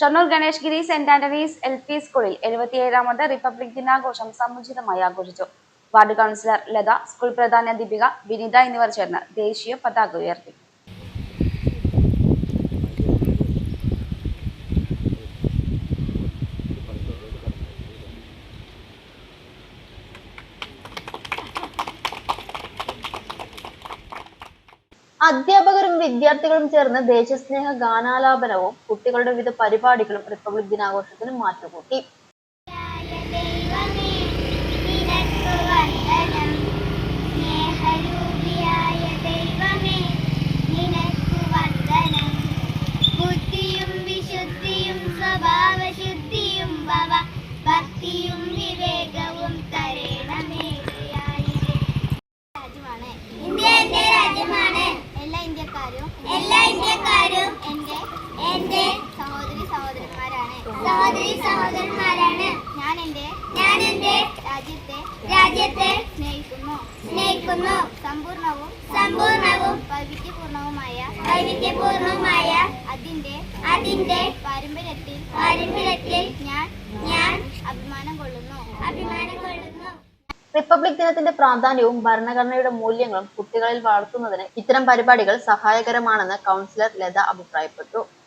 Shoranur Ganesh Giri Saint Antony's L P സ്കൂളിൽ എഴുപത്തിയേഴാമത് republic ദിനാഘോഷം സമുചിതമായി ആഘോഷിച്ചു. വാർഡ് കൗൺസിലർ ലത സ്കൂൾ പ്രധാന ദീപിക വിനിത എന്നിവർ ചേർന്ന് ദേശീയ പതാക ഉയർത്തി. അധ്യാപകരും വിദ്യാർത്ഥികളും ചേർന്ന് ദേശസ്നേഹ ഗാനാലാപനവും കുട്ടികളുടെ വിവിധ പരിപാടികളും റിപ്പബ്ലിക് ദിനാഘോഷത്തിന് മാറ്റുകൂട്ടി സ്വഭാവശുദ്ധിയും എല്ലാ ഇന്ത്യക്കാരും എന്റെ എന്റെ സഹോദരി സഹോദരന്മാരാണ്. സഹോദരി സഹോദരന്മാരാണ്. ഞാൻ എന്റെ ഞാൻ എന്റെ രാജ്യത്തെ രാജ്യത്തെ സ്നേഹിക്കുന്നു. സ്നേഹിക്കുന്നു. സമ്പൂർണവും സമ്പൂർണവും വൈവിധ്യപൂർണവുമായ വൈവിധ്യപൂർണവുമായ അതിന്റെ അതിന്റെ പാരമ്പര്യത്തിൽ പാരമ്പര്യത്തിൽ ഞാൻ ഞാൻ അഭിമാനം കൊള്ളുന്നു. അഭിമാനം കൊള്ളുന്നു. റിപ്പബ്ലിക് ദിനത്തിന്റെ പ്രാധാന്യവും ഭരണഘടനയുടെ മൂല്യങ്ങളും കുട്ടികളിൽ വളർത്തുന്നതിന് ഇത്തരം പരിപാടികൾ സഹായകരമാണെന്ന് കൗൺസിലർ ലത അഭിപ്രായപ്പെട്ടു.